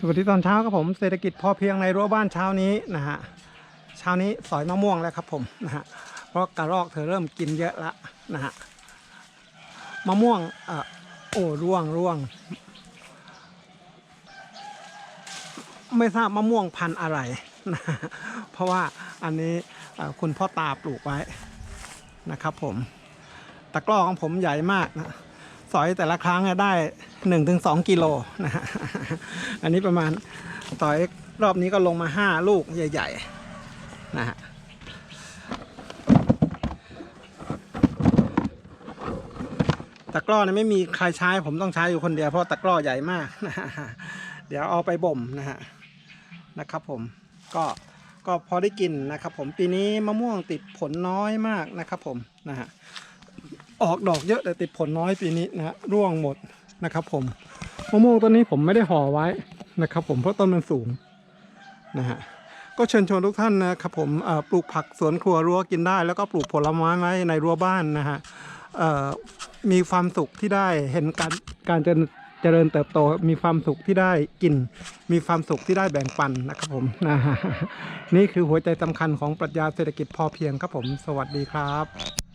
สวัสดีตอนเช้าครับผมเศรษฐกิจพอเพียงในรั้วบ้านเช้านี้นะฮะเช้านี้สอยมะม่วงแล้วครับผมนะฮะเพราะกระรอกเธอเริ่มกินเยอะละนะฮะมะม่วงเอ่อโอ้ร่วงร่วง ไม่ทราบมะม่วงพันธุ์อะไรนะะเพราะว่าอันนี้คุณพ่อตาปลูกไว้นะครับผมตะกร้อของผมใหญ่มากนะ สอยแต่ละครั้งได้1นถึงสองกิโลนะฮะอันนี้ประมาณสอยรอบนี้ก็ลงมา5ลูกใหญ่ ๆ นะฮะตะกร้อเนี่ยไม่มีใครใช้ผมต้องใช้อยู่คนเดียวเพราะตะกร้อใหญ่มากนะฮะเดี๋ยวเอาไปบ่มนะฮะนะครับผมก็ก็พอได้กินนะครับผมปีนี้มะม่วงติดผลน้อยมากนะครับผมนะฮะ ออกดอกเยอะแต่ติดผลน้อยปีนี้นะฮะร่วงหมดนะครับ ผมมะม่วงต้นนี้ผมไม่ได้ห่อไว้นะครับ ผมเพราะต้นมันสูงนะฮะก็เชิญชวนทุกท่านนะครับผมปลูกผักสวนครัวรั้วกินได้ แล้วก็ปลูกผลไม้ไว้ในรั้วบ้านนะฮะมีความสุขที่ได้เห็นการการเจริญเจริญเติบโตมีความสุขที่ได้กิน มีความสุขที่ได้แบ่งปันนะครับผมนะฮะนี่คือหัวใจสำคัญของปรัชญาเศรษฐกิจพอเพียงครับผม สวัสดีครับ